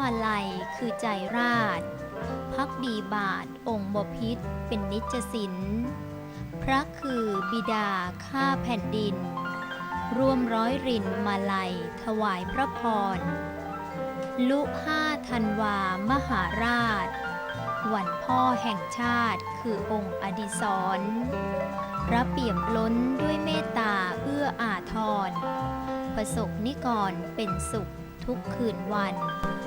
มาลายคือใจราชพักดีบาทองค์บพิษเป็นนิจสินพระคือบิดาข้าแผ่นดิน ร่วมร้อยรินมาลัยถวายพระพร ลุห้าธันวามหาราช วันพ่อแห่งชาติคือองค์อดิศรพระเปี่ยมล้นด้วยเมตตาเอื้ออาทร ประสบนิกรเป็นสุขทุกคืนวัน ท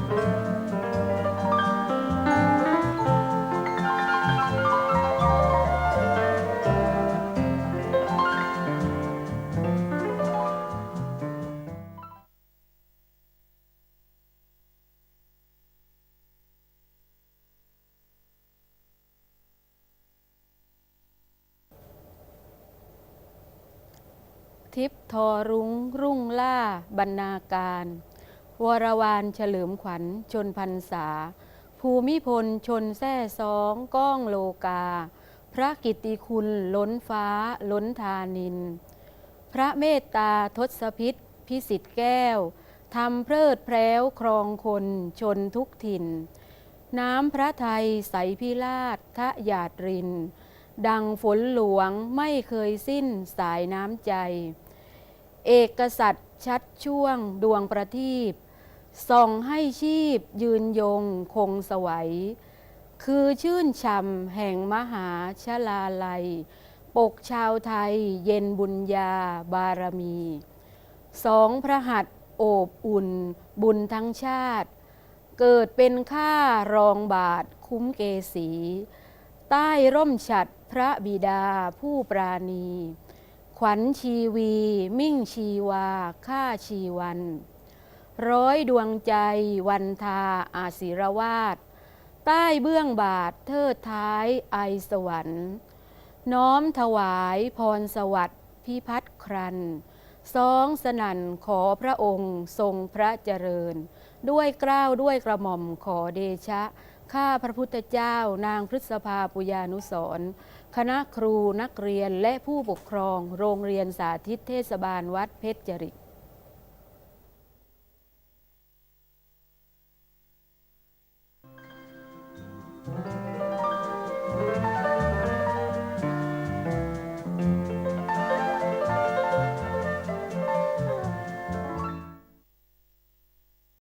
ิพทอรุ้งรุ่งล่าบรรณาการ วรวานเฉลิมขวัญชนพันษา ภูมิพลชนแท่สองก้องโลกา พระกิติคุณล้นฟ้าล้นธานิน พระเมตตาทศพิษพิสิทธิ์แก้วทำเพลิดเพลวครองคนชนทุกถิ่น น้ำพระไทยใสพิราชทะหยาดริน ดังฝนหลวงไม่เคยสิ้นสายน้ำใจ เอกสัตย์ชัดช่วงดวงประทีป ส่องให้ชีพยืนยงคงสวัย คือชื่นช่ำแห่งมหาชลาลัย ปกชาวไทยเย็นบุญญาบารมี สองพระหัตถ์โอบอุ่นบุญทั้งชาติ เกิดเป็นข้ารองบาทคุ้มเกษี ใต้ร่มฉัดพระบิดาผู้ปราณี ขวัญชีวี มิ่งชีวาข้าชีวัน ร้อยดวงใจวันทาอาศิรวาสใต้เบื้องบาทเทิดท้ายไอสวรรค์ น้อมถวายพรสวัสดิ์พิพัฒน์ครันสองสนั่นขอพระองค์ทรงพระเจริญ ด้วยเกล้าวด้วยกระหม่อมขอเดชะ ข้าพระพุทธเจ้านางพฤษภาปุยานุสรคณะครูนักเรียนและผู้ปกครองโรงเรียนสาธิตเทศบาลวัดเพชรจริต